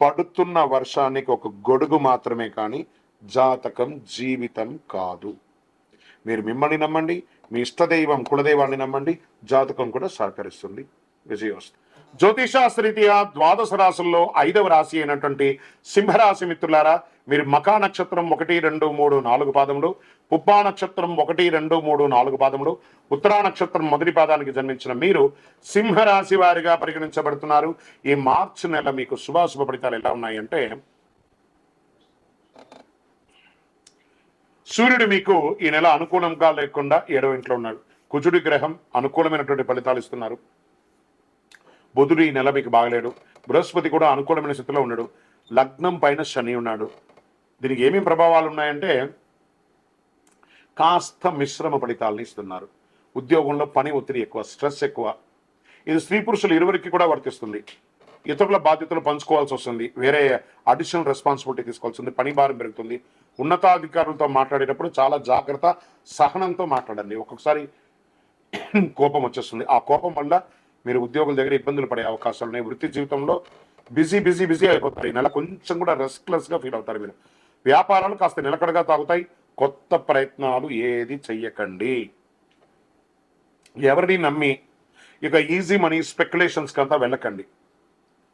పడుతున్న వర్షానికి ఒక గొడుగు మాత్రమే కానీ జాతకం జీవితం కాదు. మీరు మిమ్మల్ని నమ్మండి మీ ఇష్టదైవం కులదైవాన్ని నమ్మండి జాతకం కూడా సహకరిస్తుంది. విజయోస్తు. జ్యోతిషాస్త్రీతీయ ద్వాదశ రాశుల్లో ఐదవ రాశి అయినటువంటి సింహరాశి మిత్రులారా మీరు మకా నక్షత్రం ఒకటి రెండు మూడు నాలుగు పాదములు పుబ్బా నక్షత్రం ఒకటి రెండు మూడు నాలుగు పాదములు ఉత్తరా నక్షత్రం మొదటి పాదానికి జన్మించిన మీరు సింహరాశి వారిగా పరిగణించబడుతున్నారు. ఈ మార్చి నెల మీకు శుభాశుభ ఫలితాలు ఎలా ఉన్నాయంటే సూర్యుడు మీకు ఈ నెల అనుకూలంగా లేకుండా ఏడవ ఇంట్లో ఉన్నాడు. కుజుడి గ్రహం అనుకూలమైనటువంటి ఫలితాలు ఇస్తున్నారు. బుధుడు ఈ నెల మీకు బాగలేడు. బృహస్పతి కూడా అనుకూలమైన స్థితిలో ఉన్నాడు. లగ్నం పైన శని ఉన్నాడు. దీనికి ఏమేమి ప్రభావాలు ఉన్నాయంటే కాస్త మిశ్రమ ఫలితాలను ఇస్తున్నారు. ఉద్యోగంలో పని ఒత్తిడి ఎక్కువ స్ట్రెస్ ఎక్కువ. ఇది స్త్రీ పురుషులు ఇరువురికి కూడా వర్తిస్తుంది. ఇతరుల బాధ్యతలు పంచుకోవాల్సి వస్తుంది. వేరే అడిషనల్ రెస్పాన్సిబిలిటీ తీసుకోవాల్సి పని భారం పెరుగుతుంది. ఉన్నతాధికారులతో మాట్లాడేటప్పుడు చాలా జాగ్రత్త సహనంతో మాట్లాడండి. ఒక్కొక్కసారి కోపం వచ్చేస్తుంది. ఆ కోపం వల్ల మీరు ఉద్యోగుల దగ్గర ఇబ్బందులు పడే అవకాశాలు ఉన్నాయి. వృత్తి జీవితంలో బిజీ బిజీ బిజీ అయిపోతారు నెల కొంచెం కూడా రెస్ట్లెస్గా ఫీల్ అవుతారు మీరు. వ్యాపారాలు కాస్త నిలకడగా తాగుతాయి. కొత్త ప్రయత్నాలు ఏది చెయ్యకండి. ఎవరిని నమ్మి ఇక ఈజీ మనీ స్పెక్యులేషన్స్ కంతా వెళ్ళకండి.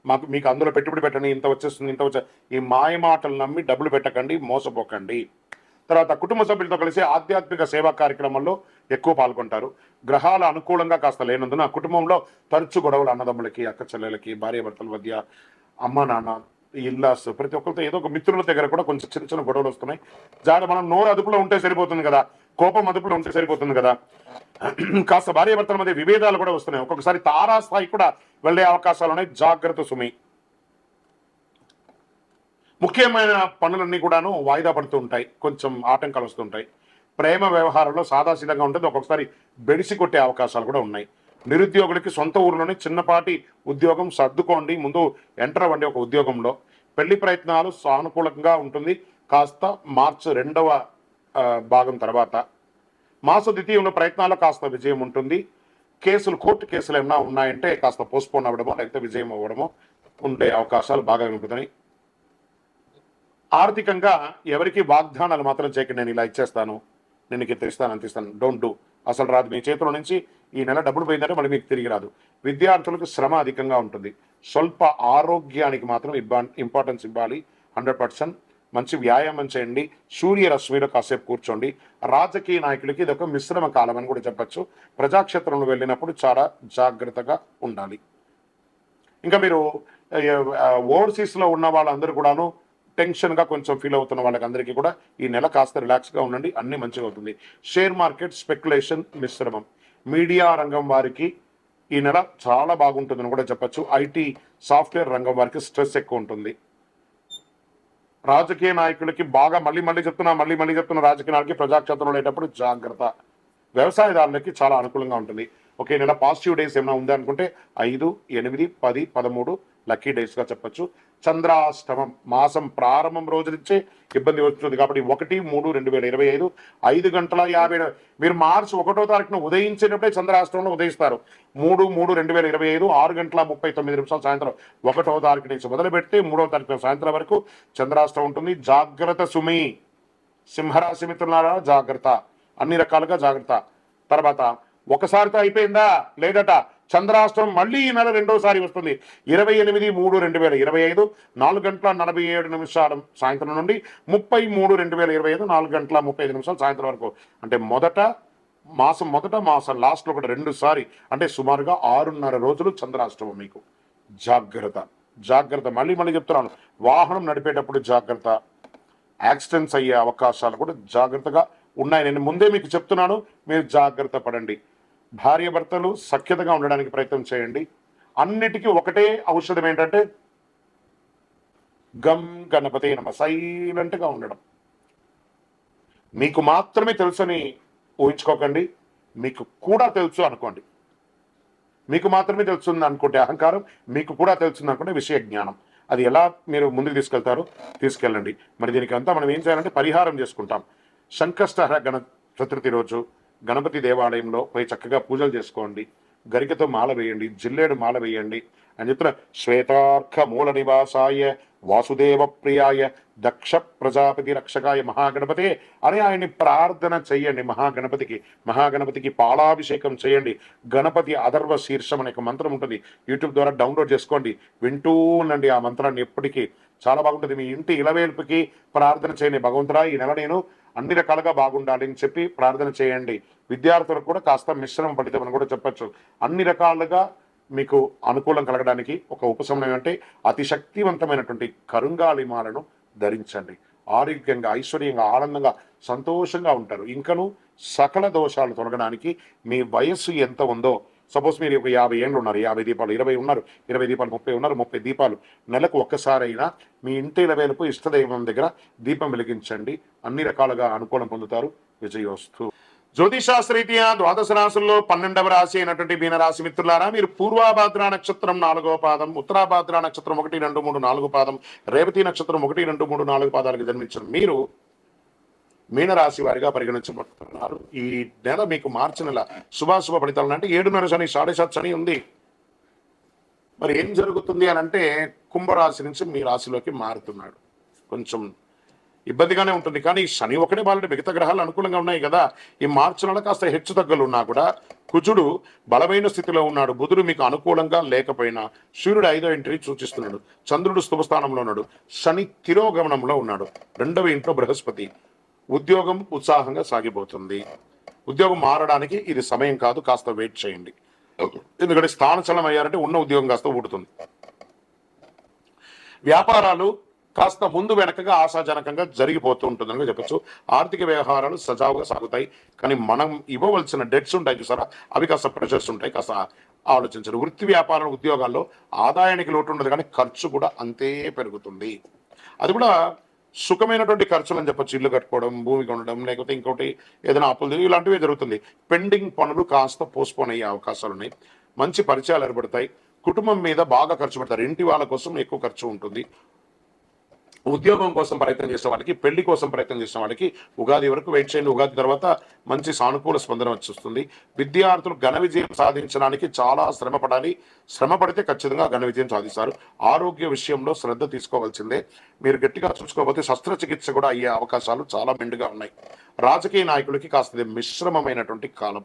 మాకు మీకు అందులో పెట్టుబడి పెట్టండి ఇంత వచ్చేస్తుంది ఇంత వచ్చే ఈ మాయ మాటలు నమ్మి డబ్బులు పెట్టకండి మోసపోకండి. తర్వాత కుటుంబ సభ్యులతో కలిసి ఆధ్యాత్మిక సేవా కార్యక్రమంలో ఎక్కువ పాల్గొంటారు. గ్రహాల అనుకూలంగా కాస్త లేనందున కుటుంబంలో తరచు గొడవలు అన్నదమ్ములకి అక్క చెల్లెలకి భార్యాభర్తల మధ్య అమ్మ నాన్న ఇల్లాస్ ప్రతి ఒక్కరితో ఏదో ఒక మిత్రుల దగ్గర కూడా కొంచెం చిన్న చిన్న గొడవలు వస్తున్నాయి. జాడ మనం నోరు అదుపులో ఉంటే సరిపోతుంది కదా. కోపం అదుపులో ఉంటే సరిపోతుంది కదా. కాస్త భార్యాభర్తల మధ్య విభేదాలు కూడా వస్తున్నాయి. ఒక్కొక్కసారి తారాస్థాయి కూడా వెళ్ళే అవకాశాలు ఉన్నాయి. జాగ్రత్త సుమి. ముఖ్యమైన పనులన్నీ కూడాను వాయిదా పడుతూ ఉంటాయి. కొంచెం ఆటంకాలు వస్తుంటాయి ప్రేమ వ్యవహారంలో సాదాసీదంగా ఉంటుంది. ఒక్కొక్కసారి బెడిసి కొట్టే అవకాశాలు కూడా ఉన్నాయి. నిరుద్యోగులకి సొంత ఊరిలోనే చిన్నపాటి ఉద్యోగం సర్దుకోండి. ముందు ఎంటర్ అవ్వండి ఒక ఉద్యోగంలో. పెళ్ళి ప్రయత్నాలు సానుకూలంగా ఉంటుంది. కాస్త మార్చి రెండవ భాగం తర్వాత. మాస ద్వితీయంలో ప్రయత్నాలు కాస్త విజయం ఉంటుంది. కేసులు కోర్టు కేసులు ఏమైనా ఉన్నాయంటే కాస్త పోస్ట్పోన్ అవ్వడమో లేకపోతే విజయం అవ్వడమో ఉండే అవకాశాలు బాగా ఉంటున్నాయి ఆర్థికంగా ఎవరికి వాగ్దానాలు మాత్రం చేయకండి. నేను ఇలా ఇచ్చేస్తాను. నేను నీకు ఇస్తాను డోంట్ డూ అసలు రాదు. మీ చేతిలో నుంచి ఈ నెల డబ్బులు పోయిందంటే మళ్ళీ మీకు తిరిగి రాదు. విద్యార్థులకు శ్రమ అధికంగా ఉంటుంది. స్వల్ప ఆరోగ్యానికి మాత్రం ఇబ్బా ఇంపార్టెన్స్ ఇవ్వాలి. Hundred percent. మంచి వ్యాయామం చేయండి. సూర్యరశ్మిలో కాసేపు కూర్చోండి. రాజకీయ నాయకులకి ఇది ఒక మిశ్రమ కాలం అని కూడా చెప్పచ్చు. ప్రజాక్షేత్రంలో వెళ్ళినప్పుడు చాలా జాగ్రత్తగా ఉండాలి. ఇంకా మీరు ఓవర్సీస్లో ఉన్న వాళ్ళందరూ కూడాను టెన్షన్గా కొంచెం ఫీల్ అవుతున్న వాళ్ళకందరికీ కూడా ఈ నెల కాస్త రిలాక్స్గా ఉండండి. అన్ని మంచిగా అవుతుంది. షేర్ మార్కెట్ స్పెక్యులేషన్ మిశ్రమం. మీడియా రంగం వారికి ఈ నెల చాలా బాగుంటుందని కూడా చెప్పచ్చు. ఐటీ సాఫ్ట్వేర్ రంగం వారికి స్ట్రెస్ ఎక్కువ ఉంటుంది. రాజకీయ నాయకులకి బాగా మళ్ళీ మళ్ళీ చెప్తున్నా మళ్ళీ మళ్ళీ చెప్తున్న రాజకీయ నాయకులకి ప్రజాక్షేత్రంలో ఉండేటప్పుడు జాగ్రత్త. వ్యవసాయదారులకి చాలా అనుకూలంగా ఉంటుంది. ఒకే నెల పాజిటివ్ డేస్ ఏమైనా ఉందనుకుంటే ఐదు ఎనిమిది పది పదమూడు లక్కీ డేస్గా చెప్పొచ్చు. చంద్రాష్టమం మాసం ప్రారంభం రోజు నుంచే ఇబ్బంది వస్తుంది కాబట్టి ఒకటి మూడు రెండు వేల ఇరవై ఐదు ఐదు గంటల యాభై మీరు మార్చి ఒకటో తారీఖున ఉదయించినప్పుడే చంద్రాష్టమంలో ఉదయిస్తారు. మూడు మూడు రెండు వేల ఇరవై ఐదు ఆరు గంటల ముప్పై తొమ్మిది నిమిషాలు సాయంత్రం. ఒకటో తారీఖు నుంచి మొదలు పెడితే మూడో తారీఖు సాయంత్రం వరకు చంద్రాష్టమం ఉంటుంది. జాగ్రత్త సుమి. సింహరాశి మిత్రులారా జాగ్రత్త. అన్ని రకాలుగా జాగ్రత్త. తర్వాత ఒకసారితో అయిపోయిందా? లేదట. చంద్రాష్టమం మళ్ళీ ఈ నెల రెండోసారి వస్తుంది. ఇరవై ఎనిమిది మూడు రెండు వేల ఇరవై ఐదు నాలుగు గంటల నలభై ఏడు నిమిషాల సాయంత్రం నుండి ముప్పై మూడు రెండు వేల ఇరవై ఐదు నాలుగు గంటల ముప్పై ఐదు నిమిషాలు సాయంత్రం వరకు. అంటే మొదట మాసం మొదట మాసం లాస్ట్లో కూడా రెండుసారి అంటే సుమారుగా ఆరున్నర రోజులు చంద్రాష్టమం మీకు. జాగ్రత్త. జాగ్రత్త. మళ్ళీ మళ్ళీ చెప్తున్నాను. వాహనం నడిపేటప్పుడు జాగ్రత్త. యాక్సిడెంట్స్ అయ్యే అవకాశాలు కూడా జాగ్రత్తగా ఉన్నాయి. నేను ముందే మీకు చెప్తున్నాను. మీరు జాగ్రత్త పడండి. భార్యభర్తలు సఖ్యతగా ఉండడానికి ప్రయత్నం చేయండి. అన్నిటికీ ఒకటే ఔషధం ఏంటంటే గమ్ గణపతి నమ సైలెంట్గా ఉండడం. మీకు మాత్రమే తెలుసని ఊహించుకోకండి. మీకు కూడా తెలుసు అనుకోండి. మీకు మాత్రమే తెలుస్తుంది అనుకుంటే అహంకారం మీకు కూడా తెలుస్తుంది అనుకుంటే విషయ జ్ఞానం. అది ఎలా మీరు ముందుకు తీసుకెళ్తారో తీసుకెళ్ళండి. మరి దీనికి అంతా మనం ఏం చేయాలంటే పరిహారం చేసుకుంటాం. సంకష్టహర గణ చతుర్థి రోజు గణపతి దేవాలయంలో పోయి చక్కగా పూజలు చేసుకోండి. గరికతో మాల వేయండి జిల్లేడు మాల వేయండి. అని చెప్తున్న శ్వేతార్క మూల నివాసాయ వాసుదేవ ప్రియాయ దక్ష ప్రజాపతి రక్షకాయ మహాగణపతి అని ఆయన్ని ప్రార్థన చెయ్యండి మహాగణపతికి మహాగణపతికి పాలాభిషేకం చేయండి గణపతి అధర్వ శీర్షం అనే ఒక మంత్రం ఉంటుంది. యూట్యూబ్ ద్వారా డౌన్లోడ్ చేసుకోండి. వింటూ ఉండండి ఆ మంత్రాన్ని ఎప్పటికీ. చాలా బాగుంటుంది. మీ ఇంటి ఇలవేల్పుకి ప్రార్థన చేయండి భగవంతుడా ఈ నెల నేను అన్ని రకాలుగా బాగుండాలి అని చెప్పి ప్రార్థన చేయండి. విద్యార్థులకు కూడా కాస్త మిశ్రమ ఫలితం అని కూడా చెప్పచ్చు. అన్ని రకాలుగా మీకు అనుకూలం కలగడానికి ఒక ఉపశమనం అంటే అతి శక్తివంతమైనటువంటి కరుంగాలిమాలను ధరించండి. ఆరోగ్యంగా ఐశ్వర్యంగా ఆనందంగా సంతోషంగా ఉంటారు. ఇంకను సకల దోషాలు తొలగడానికి మీ వయస్సు ఎంత ఉందో సపోజ్ మీరు ఒక యాభై ఏళ్ళు ఉన్నారు యాభై దీపాలు ఇరవై ఉన్నారు ఇరవై దీపాలు ముప్పై ఉన్నారు ముప్పై దీపాలు నెలకు ఒక్కసారైనా మీ ఇంటి వేలుపు ఇష్టదైవం దగ్గర దీపం వెలిగించండి. అన్ని రకాలుగా అనుకూలం పొందుతారు. విజయోస్తు. జ్యోతిషాస్త్రీత్యా ద్వాదశ రాశుల్లో పన్నెండవ రాశి అయినటువంటి మీనరాశి మిత్రులారా మీరు పూర్వాభాద్ర నక్షత్రం నాలుగవ పాదం ఉత్తరాభాద్ర నక్షత్రం ఒకటి రెండు మూడు నాలుగు పాదం రేవతి నక్షత్రం ఒకటి రెండు మూడు నాలుగు పాదాలకు జన్మించిన మీరు మీనరాశి వారిగా పరిగణించబడుతున్నారు. ఈ నెల మీకు మార్చి నెల శుభాశుభ ఫలితాలు అంటే ఏడున్నర శని సాడే సాత్ శని ఉంది. మరి ఏం జరుగుతుంది అని అంటే కుంభరాశి నుంచి మీ రాశిలోకి మారుతున్నాడు. కొంచెం ఇబ్బందిగానే ఉంటుంది. కానీ శని ఒకటే బాలంటే మిగతా గ్రహాలు అనుకూలంగా ఉన్నాయి కదా. ఈ మార్చి నెల కాస్త హెచ్చు తగ్గులు ఉన్నా కూడా కుజుడు బలమైన స్థితిలో ఉన్నాడు. బుధుడు మీకు అనుకూలంగా లేకపోయినా సూర్యుడు ఐదో ఇంటిని సూచిస్తున్నాడు. చంద్రుడు శుభస్థానంలో ఉన్నాడు. శని తిరోగమనంలో ఉన్నాడు. రెండవ ఇంట్లో బృహస్పతి. ఉద్యోగం ఉత్సాహంగా సాగిపోతుంది. ఉద్యోగం మారడానికి ఇది సమయం కాదు కాస్త వెయిట్ చేయండి. ఎందుకంటే స్థానచలనం అయ్యారంటే ఉన్న ఉద్యోగం కాస్త ఊడుతుంది. వ్యాపారాలు కాస్త ముందు వెనకగా ఆశాజనకంగా జరిగిపోతూ ఉంటుందని చెప్పొచ్చు. ఆర్థిక వ్యవహారాలు సజావుగా సాగుతాయి. కానీ మనం ఇవ్వవలసిన డెట్స్ ఉంటాయి చూసారా? అవి కాస్త ప్రెషర్స్ ఉంటాయి కాస్త ఆలోచించరు. వృత్తి వ్యాపార ఉద్యోగాల్లో ఆదాయానికి లోటు ఉండదు కానీ ఖర్చు కూడా అంతే పెరుగుతుంది. అది కూడా సుఖమైనటువంటి ఖర్చులు అని చెప్పచ్చు ఇల్లు కట్టుకోవడం భూమి కొనడం లేకపోతే ఇంకోటి ఏదైనా అప్పులు ఇలాంటివి జరుగుతుంది. పెండింగ్ పనులు కాస్త పోస్ట్పోన్ అయ్యే అవకాశాలు ఉన్నాయి మంచి పరిచయాలు ఏర్పడతాయి. కుటుంబం మీద బాగా ఖర్చు పెడతారు. ఇంటి వాళ్ళ కోసం ఎక్కువ ఖర్చు ఉంటుంది. ఉద్యోగం కోసం ప్రయత్నం చేసే వాళ్ళకి పెళ్ళి కోసం ప్రయత్నం చేసే వాళ్ళకి ఉగాది వరకు వెయిట్ చేయండి. ఉగాది తర్వాత మంచి సానుకూల స్పందన వచ్చేస్తుంది విద్యార్థులు ఘన విజయం సాధించడానికి చాలా శ్రమ పడాలి. శ్రమ పడితే ఖచ్చితంగా ఘన విజయం సాధిస్తారు. ఆరోగ్య విషయంలో శ్రద్ధ తీసుకోవాల్సిందే. మీరు గట్టిగా చూసుకోకపోతే శస్త్రచికిత్స కూడా అయ్యే అవకాశాలు చాలా మెండుగా ఉన్నాయి. రాజకీయ నాయకులకి కాస్త మిశ్రమమైనటువంటి కాలం.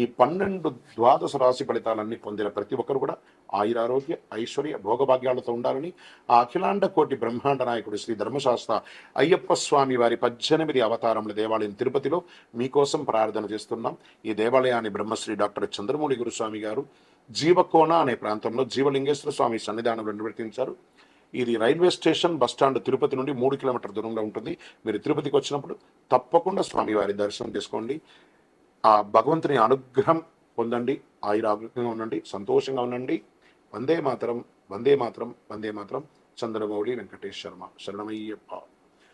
ఈ పన్నెండు ద్వాదశ రాశి ఫలితాలన్నీ పొందిన ప్రతి ఒక్కరు కూడా ఆయురారోగ్య ఐశ్వర్య భోగభాగ్యాలతో ఉండాలని ఆ అఖిలాండ కోటి బ్రహ్మాండ నాయకుడు శ్రీ ధర్మశాస్త్ర అయ్యప్ప స్వామి వారి పద్దెనిమిది అవతారముల దేవాలయం తిరుపతిలో మీకోసం ప్రార్థన చేస్తున్నాం. ఈ దేవాలయాన్ని బ్రహ్మశ్రీ డాక్టర్ చంద్రమౌళి గురుస్వామి గారు జీవకోన అనే ప్రాంతంలో జీవలింగేశ్వర స్వామి సన్నిధానంలో నిర్వర్తించారు. ఇది railway station bus stand Tirupati నుండి మూడు కిలోమీటర్ దూరంలో ఉంటుంది. మీరు తిరుపతికి వచ్చినప్పుడు తప్పకుండా స్వామివారి దర్శనం చేసుకోండి. ఆ భగవంతుని అనుగ్రహం పొందండి ఆయుర ఆరోగ్యంగా ఉండండి సంతోషంగా ఉండండి. వందే మాతరం వందే మాతరం వందే మాతరం. చంద్రమౌళి వెంకటేష్ శర్మ. శరణమయ్యప్ప.